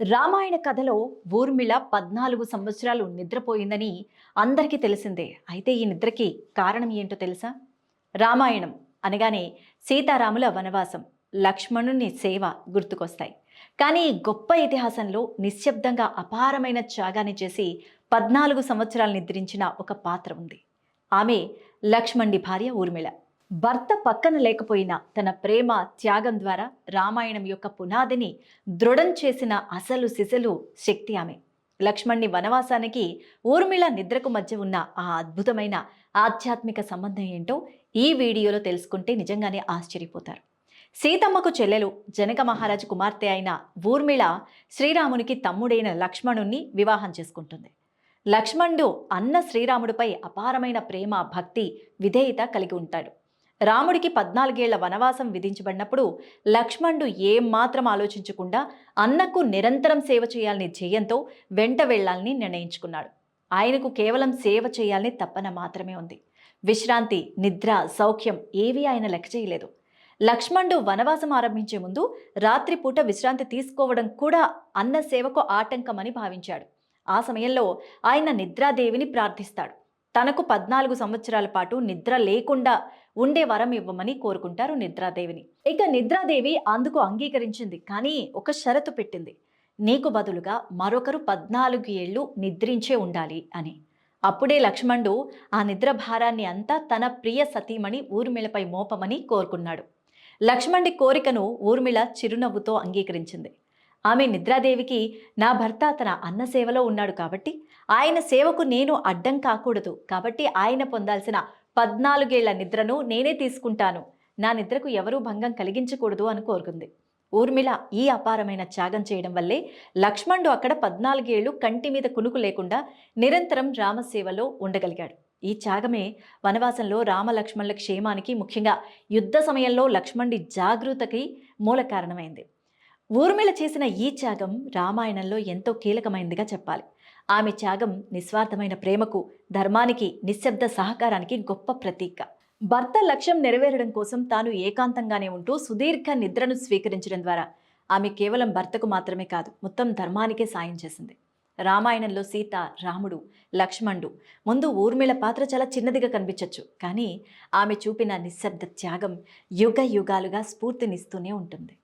రామాయణ కథలో ఊర్మిళ పద్నాలుగు సంవత్సరాలు నిద్రపోయిందని అందరికీ తెలిసిందే. అయితే ఈ నిద్రకి కారణం ఏంటో తెలుసా? రామాయణం అనగానే సీతారాముల వనవాసం లక్ష్మణుని సేవ గుర్తుకొస్తాయి. కానీ ఈ గొప్ప ఇతిహాసంలో నిశ్శబ్దంగా అపారమైన త్యాగాన్ని చేసి పద్నాలుగు సంవత్సరాలు నిద్రించిన ఒక పాత్ర ఉంది. ఆమె లక్ష్మణుడి భార్య ఊర్మిళ. భర్త పక్కన లేకపోయినా తన ప్రేమ త్యాగం ద్వారా రామాయణం యొక్క పునాదిని దృఢం చేసిన అసలు సిసలు శక్తి ఆమె. లక్ష్మణ్ణి వనవాసానికి ఊర్మిళ నిద్రకు మధ్య ఉన్న ఆ అద్భుతమైన ఆధ్యాత్మిక సంబంధం ఏంటో ఈ వీడియోలో తెలుసుకుంటే నిజంగానే ఆశ్చర్యపోతారు. సీతమ్మకు చెల్లెలు జనక మహారాజు కుమార్తె అయిన ఊర్మిళ శ్రీరామునికి తమ్ముడైన లక్ష్మణుణ్ణి వివాహం చేసుకుంటుంది. లక్ష్మణుడు అన్న శ్రీరాముడిపై అపారమైన ప్రేమ భక్తి విధేయత కలిగి ఉంటాడు. రాముడికి పద్నాలుగేళ్ళ వనవాసం విధించబడినప్పుడు లక్ష్మణుడు ఏం మాత్రం ఆలోచించకుండా అన్నకు నిరంతరం సేవ చేయాలని జయంతో వెంట వెళ్ళాలని నిర్ణయించుకున్నాడు. ఆయనకు కేవలం సేవ చేయాలని తప్పన మాత్రమే ఉంది. విశ్రాంతి నిద్ర సౌఖ్యం ఏవీ ఆయన లెక్క చేయలేదు. లక్ష్మణుడు వనవాసం ఆరంభించే ముందు రాత్రిపూట విశ్రాంతి తీసుకోవడం కూడా అన్న సేవకు ఆటంకమని భావించాడు. ఆ సమయంలో ఆయన నిద్రాదేవిని ప్రార్థిస్తాడు. తనకు పద్నాలుగు సంవత్సరాల పాటు నిద్ర లేకుండా ఉండే వరం ఇవ్వమని కోరుకుంటారు నిద్రాదేవిని. ఇక నిద్రాదేవి అందుకు అంగీకరించింది కానీ ఒక షరతు పెట్టింది. నీకు బదులుగా మరొకరు పద్నాలుగు ఏళ్ళు నిద్రించే ఉండాలి అని. అప్పుడే లక్ష్మణుడు ఆ నిద్ర భారాన్ని అంతా తన ప్రియ సతీమణి ఊర్మిళపై మోపమని కోరుకున్నాడు. లక్ష్మణుడి కోరికను ఊర్మిళ చిరునవ్వుతో అంగీకరించింది. ఆమె నిద్రాదేవికి నా భర్త తన అన్న సేవలో ఉన్నాడు కాబట్టి ఆయన సేవకు నేను అడ్డం కాకూడదు కాబట్టి ఆయన పొందాల్సిన పద్నాలుగేళ్ళ నిద్రను నేనే తీసుకుంటాను. నా నిద్రకు ఎవరూ భంగం కలిగించకూడదు అని కోరుకుంది. ఊర్మిళ ఈ అపారమైన త్యాగం చేయడం వల్లే లక్ష్మణుడు అక్కడ పద్నాలుగేళ్ళు కంటి మీద కునుకు లేకుండా నిరంతరం రామసేవలో ఉండగలిగాడు. ఈ త్యాగమే వనవాసంలో రామలక్ష్మణుల క్షేమానికి ముఖ్యంగా యుద్ధ సమయంలో లక్ష్మణుడి జాగృతకి మూల కారణమైంది. ఊర్మిళ చేసిన ఈ త్యాగం రామాయణంలో ఎంతో కీలకమైనదిగా చెప్పాలి. ఆమె త్యాగం నిస్వార్థమైన ప్రేమకు ధర్మానికి నిశ్శబ్ద సహకారానికి గొప్ప ప్రతీక. భర్త లక్ష్యం నెరవేరడం కోసం తాను ఏకాంతంగానే ఉంటూ సుదీర్ఘ నిద్రను స్వీకరించడం ద్వారా ఆమె కేవలం భర్తకు మాత్రమే కాదు మొత్తం ధర్మానికే సాయం చేసింది. రామాయణంలో సీత రాముడు లక్ష్మణుడు ముందు ఊర్మిళ పాత్ర చాలా చిన్నదిగా కనిపించవచ్చు కానీ ఆమె చూపిన నిశ్శబ్ద త్యాగం యుగ యుగాలుగా స్ఫూర్తినిస్తూనే ఉంటుంది.